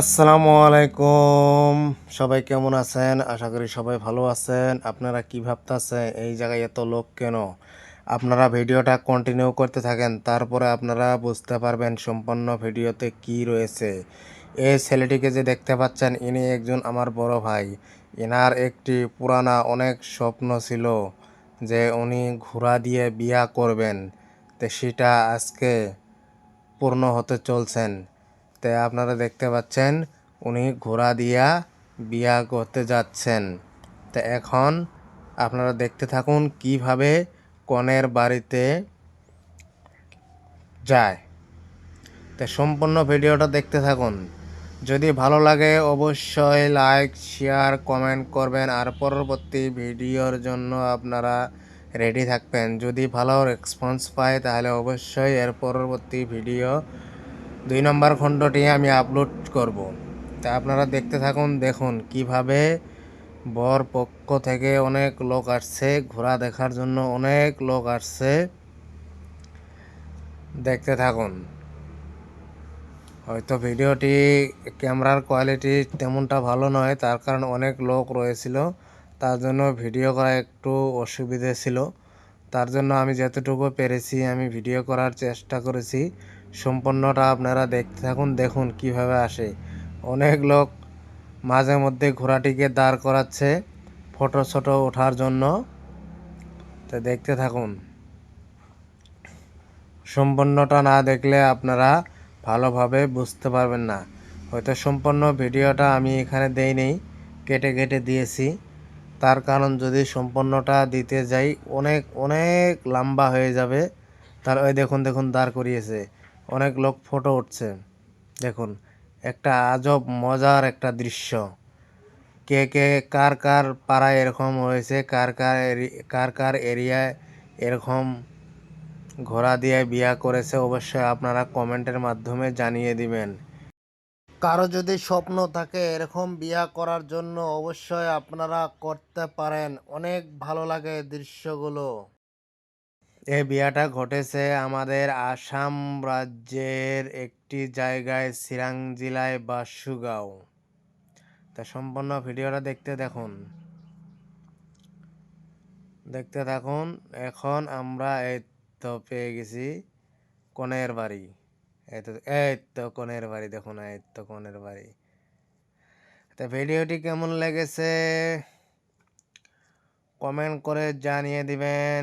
আসসালামু আলাইকুম। সবাই কেমন আছেন? আশা করি সবাই ভালো আছেন। আপনারা কি ভাবতেছেন? এই জায়গায় এত লোক কেন? আপনারা ভিডিওটা কন্টিনিউ করতে থাকেন, তারপরে আপনারা বুঝতে পারবেন সম্পূর্ণ ভিডিওতে কি রয়েছে। এই ছেলেটিকে যে দেখতে পাচ্ছেন, ইনি একজন আমার বড় ভাই। এনার একটি পুরানা অনেক স্বপ্ন ছিল যে উনি ঘোড়া দিয়ে বিয়া করবেন। তো সেটা আজকে পূর্ণ হতে চলছেন। তে আপনারা দেখতে পাচ্ছেন, উনি ঘোড়া দিয়া বিয়া করতে যাচ্ছেন। তো এখন আপনারা দেখতে থাকুন কীভাবে কনের বাড়িতে যায়। তো সম্পূর্ণ ভিডিওটা দেখতে থাকুন। যদি ভালো লাগে অবশ্যই লাইক, শেয়ার, কমেন্ট করবেন আর পরবর্তী ভিডিওর জন্য আপনারা রেডি থাকবেন। যদি ভালো রেসপন্স পায় তাহলে অবশ্যই এর পরবর্তী ভিডিও দুই নম্বর খণ্ডটি আমি আপলোড করব। তা আপনারা দেখতে থাকুন, দেখুন কীভাবে বর পক্ষ থেকে অনেক লোক আসছে, ঘোড়া দেখার জন্য অনেক লোক আসছে। দেখতে থাকুন। হয়তো ভিডিওটি ক্যামেরার কোয়ালিটি তেমনটা ভালো নয়, তার কারণ অনেক লোক রয়েছিল, তার জন্য ভিডিও করা একটু অসুবিধে ছিল। তার জন্য আমি যতটুকু পেরেছি, আমি ভিডিও করার চেষ্টা করেছি। সম্পূর্ণটা আপনারা দেখতে থাকুন, দেখুন কীভাবে আসে। অনেক লোক মাঝে মধ্যে ঘোড়াটিকে দাঁড় করাচ্ছে ফটো ছোটো ওঠার জন্য। তো দেখতে থাকুন। সম্পূর্ণটা না দেখলে আপনারা ভালোভাবে বুঝতে পারবেন না। হয়তো সম্পূর্ণ ভিডিওটা আমি এখানে দেই নেই কেটে কেটে দিয়েছি। তার কারণ যদি সম্পূর্ণটা দিতে যাই, অনেক অনেক লম্বা হয়ে যাবে। তার ওই দেখুন দেখুন, দাঁড় করিয়েছে। অনেক লোক ফটো উঠছে। দেখুন, একটা আজব, মজার একটা দৃশ্য। কে কে, কার কার পাড়ায় এরকম হয়েছে, কার কার কার কার এরিয়ায় এরকম ঘোড়া দিয়ে বিয়া করেছে, অবশ্যই আপনারা কমেন্টের মাধ্যমে জানিয়ে দিবেন। কারও যদি স্বপ্ন থাকে এরকম বিয়া করার জন্য অবশ্যই আপনারা করতে পারেন। অনেক ভালো লাগে দৃশ্যগুলো। এই বিয়াটা ঘটেছে আমাদের আসাম রাজ্যের একটি জায়গায় সিরাং জেলায় বাসুগাঁও। তা সম্পূর্ণ ভিডিওটা দেখতে দেখুন। দেখতে থাকুন, এখন আমরা এই তো পেয়ে গেছি কনের বাড়ি। এই তো কনের বাড়ি, দেখুন, এই তো কনের বাড়ি। তা ভিডিওটি কেমন লেগেছে? কমেন্ট করে জানিয়ে দিবেন।